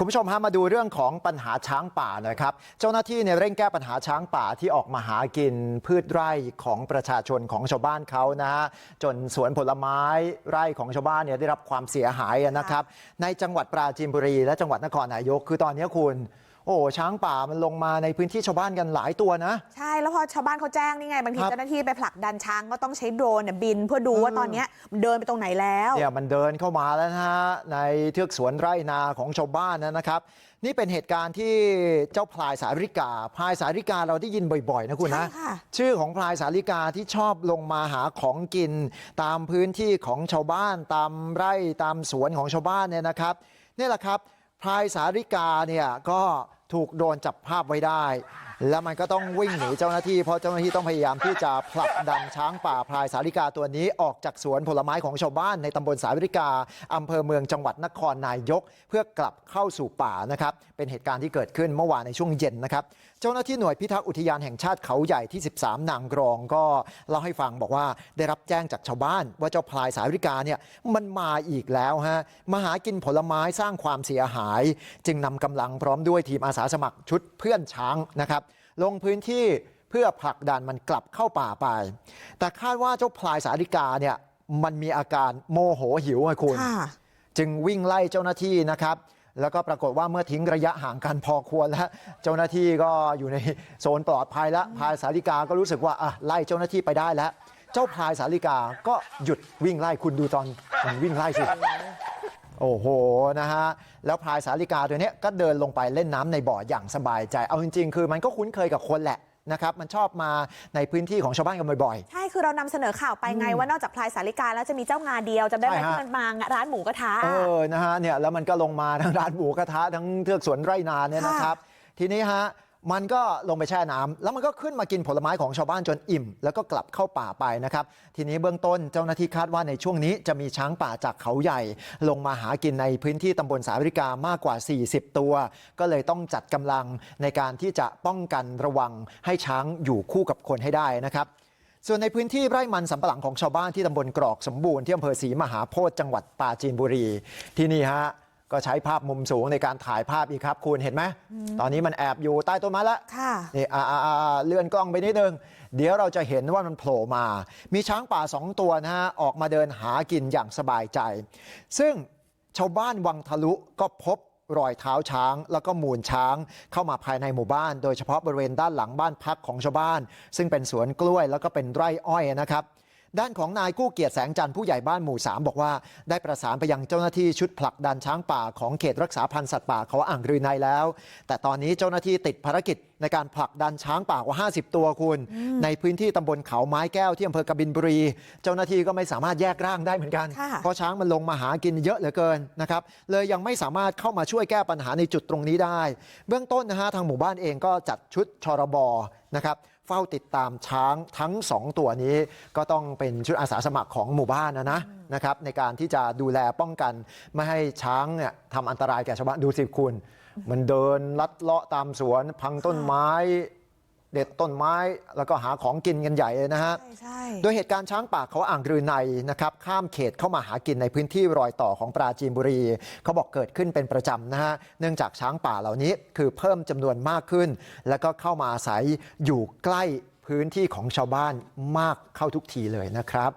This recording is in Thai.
คุณผู้ชมฮะมาดูเรื่องของปัญหาช้างป่าหน่อยครับเจ้าหน้าที่เนี่ยเร่งแก้ปัญหาช้างป่าที่ออกมาหากินพืชไร่ของประชาชนของชาวบ้านเขานะฮะจนสวนผลไม้ไร่ของชาวบ้านเนี่ยได้รับความเสียหายนะครับในจังหวัดปราจีนบุรีและจังหวัดนครนายกคือตอนนี้คุณ โอ้ช้างป่ามันลงมาในพื้นที่ชาวบ้านกันหลายตัวนะ ใช่แล้วพอชาวบ้านเขาแจ้งนี่ไงบางทีครับเจ้าหน้าที่ไปผลักดันช้างก็ต้องใช้โดรนเนี่ยบินเพื่อดูว่าตอนเนี้ยมันเดินไปตรงไหนแล้วเนี่ยมันเดินเข้ามาแล้วนะฮะในเทือกสวนไร่นาของชาวบ้านนะครับ นี่เป็นเหตุการณ์ที่เจ้าพลายสาริกาพลายสาริกาเราได้ยินบ่อยๆนะคุณนะ ใช่ค่ะ ชื่อของพลายสาริกาที่ชอบลงมาหาของกิน ตามพื้นที่ของชาวบ้านตามไร่ตามสวนของชาวบ้านเนี่ยนะครับนี่แหละครับพลายสาริกาเนี่ยก็ ถูกโดนจับภาพไว้ได้แล้วมันก็ต้องวิ่งหนีเจ้าหน้าที่เพราะเจ้าหน้าที่ต้องพยายามที่จะผลักดันช้างป่าพลายสาริกาตัวนี้ออกจากสวนผลไม้ของชาวบ้านในตำบลสาริกาอำเภอเมืองจังหวัดนครนายกเพื่อกลับเข้าสู่ป่านะครับเป็นเหตุการณ์ที่เกิดขึ้นเมื่อวานในช่วงเย็นนะครับเจ้าหน้าที่หน่วยพิทักษ์อุทยานแห่งชาติเขาใหญ่ที่13นางกรองก็เล่าให้ฟังบอกว่าได้รับแจ้งจากชาวบ้านว่าเจ้าพลายสาริกาเนี่ยมันมาอีกแล้วฮะมาหากินผลไม้สร้างความเสียหาย จึงนำกำลังพร้อมด้วยทีมอาสาสมัครชุดเพื่อนช้างนะครับลงพื้นที่เพื่อผลักดันมันกลับเข้าป่าไป แต่คาดว่าเจ้าพลายสาริกาเนี่ยมันมีอาการโมโหหิวไงคุณค่ะจึงวิ่งไล่เจ้าหน้าที่นะครับ แล้วก็ปรากฏว่าเมื่อทิ้งระยะห่างกันพอควรแล้วเจ้าหน้าที่ก็อยู่ในโซนปลอดภัยแล้วพลายสาริกาก็รู้สึกว่าอะไล่เจ้าหน้าที่ไปได้แล้วเจ้าพลายสาริกาก็หยุดวิ่งไล่คุณดูตอนมันวิ่งไล่สิโอ้โหนะฮะแล้วพลายสาริกาตัวนี้ก็เดินลงไปเล่นน้ำในบ่ออย่างสบายใจเอาจริงๆคือมันก็คุ้นเคยกับคนแหละ นะครับมันชอบมาในพื้นที่ของชาวบ้านกันบ่อยๆใช่คือเรานำเสนอข่าวไปไงว่านอกจากพลายสาริกาแล้วจะมีเจ้างาเดียวจำได้ไหมใช่ฮะที่มันมาร้านหมูกระทะเออนะฮะเนี่ยแล้วมันก็ลงมาทั้งร้านหมูกระทะทั้งเทือกสวนไร่นาเนี่ยค่ะนะครับทีนี้ฮะ มันก็ลงไปแช่น้ำแล้วมันก็ขึ้นมากินผลไม้ของชาวบ้านจนอิ่มแล้วก็กลับเข้าป่าไปนะครับทีนี้เบื้องต้นเจ้าหน้าที่คาดว่าในช่วงนี้จะมีช้างป่าจากเขาใหญ่ลงมาหากินในพื้นที่ตำบลสาริกามากกว่า40ตัวก็เลยต้องจัดกำลังในการที่จะป้องกันระวังให้ช้างอยู่คู่กับคนให้ได้นะครับส่วนในพื้นที่ไร่มันสำปะหลังของชาวบ้านที่ตำบลกรอกสมบูรณ์ที่อำเภอศรีมหาโพธิ์จังหวัดปราจีนบุรีที่นี่ฮะ ก็ใช้ภาพมุมสูงในการถ่ายภาพอีกครับคุณเห็นไหมตอนนี้มันแอบอยู่ใต้ต้นไม้แล้วค่ะนี่อ่าอ่าอ่าเลื่อนกล้องไปนิดนึงเดี๋ยวเราจะเห็นว่ามันโผล่มามีช้างป่าสองตัวนะฮะออกมาเดินหากินอย่างสบายใจ ซึ่งชาวบ้านวังทะลุก็พบรอยเท้าช้างแล้วก็มูลช้างเข้ามาภายในหมู่บ้าน โดยเฉพาะบริเวณด้านหลังบ้านพักของชาวบ้าน ซึ่งเป็นสวนกล้วยแล้วก็เป็นไร่อ้อยนะครับ ด้านของนายกู้เกียรติแสงจันทร์ผู้ใหญ่บ้านหมู่3บอกว่าได้ประสานไปยังเจ้าหน้าที่ชุดผลักดันช้างป่าของเขตรักษาพันธุ์สัตว์ป่าเขาอ่างรือในแล้ว แต่ตอนนี้เจ้าหน้าที่ติดภารกิจในการผลักดันช้างป่ากว่า 50 ตัวคุณ ในพื้นที่ตำบลเขาไม้แก้วที่อำเภอกบินบุรี เจ้าหน้าที่ก็ไม่สามารถแยกร่างได้เหมือนกันค่ะเพราะช้างมันลงมาหากินเยอะเหลือเกินนะครับเลยยังไม่สามารถเข้ามาช่วยแก้ปัญหาในจุดตรงนี้ได้ เบื้องต้นนะฮะทางหมู่บ้านเองก็จัดชุดชรบนะครับ เฝ้าติดตามช้างทั้ง2ตัวนี้ก็ต้องเป็นชุดอาสาสมัครของหมู่บ้านนะนะนะครับในการที่จะดูแลป้องกันไม่ให้ช้างเนี่ยทำอันตรายแก่ชาวบ้านดูสิคุณมันเดินลัดเลาะตามสวนพังต้นไม้ เด็ดต้นไม้แล้วก็หาของกินกันใหญ่เลยนะฮะใช่ใช่โดยเหตุการณ์ช้างป่าเขาอ่างรือในนะครับข้ามเขตเข้ามาหากินในพื้นที่รอยต่อของปราจีนบุรีเขาบอกเกิดขึ้นเป็นประจำนะฮะเนื่องจากช้างป่าเหล่านี้คือเพิ่มจำนวนมากขึ้น แล้วก็เข้ามาอาศัยอยู่ใกล้พื้นที่ของชาวบ้านมากเข้าทุกทีเลยนะครับ